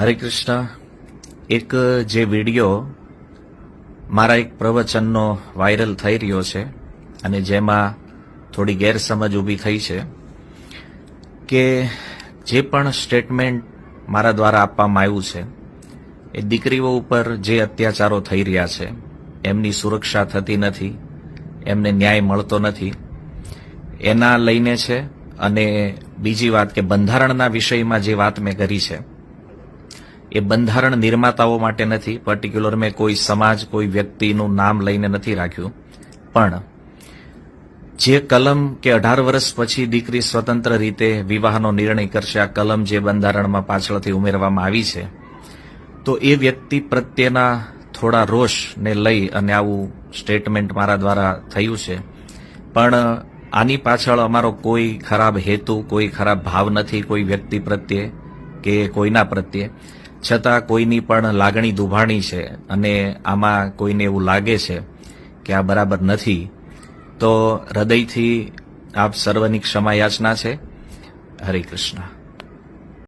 હરે કૃષ્ણ. એક જે વીડિયો મારા એક પ્રવચનનો વાયરલ થઈ રહ્યો છે અને જેમાં થોડી ગેરસમજ ઊભી થઈ છે કે જે પણ સ્ટેટમેન્ટ મારા દ્વારા આપવામાં આવ્યું છે, એ દીકરીઓ ઉપર જે અત્યાચારો થઈ રહ્યા છે, એમની સુરક્ષા થતી નથી, એમને ન્યાય મળતો નથી, એના લઈને છે અને બીજી વાત કે બંધારણના વિષયમાં જે વાત મેં કરી છે એ બંધારણ નિર્માતાઓ માટે નથી પર્ટિક્યુલર મેં કોઈ સમાજ, કોઈ વ્યક્તિનું નામ લઈને નથી રાખ્યું. પણ જે કલમ કે અઢાર વર્ષ પછી દીકરી સ્વતંત્ર રીતે વિવાહનો નિર્ણય કરશે, આ કલમ જે બંધારણમાં પાછળથી ઉમેરવામાં આવી છે, તો એ વ્યક્તિ પ્રત્યેના થોડા રોષને લઈ અને આવું સ્ટેટમેન્ટ મારા દ્વારા થયું છે. પણ આની પાછળ અમારો કોઈ ખરાબ હેતુ, કોઈ ખરાબ ભાવ નથી, કોઈ વ્યક્તિ પ્રત્યે કે કોઈના પ્રત્યે. છતાં કોઈની પણ લાગણી દુભાણી છે અને આમાં કોઈને એવું લાગે છે કે આ બરાબર નથી, તો હૃદયથી આપ સર્વની ક્ષમા યાચના છે. હરે કૃષ્ણ.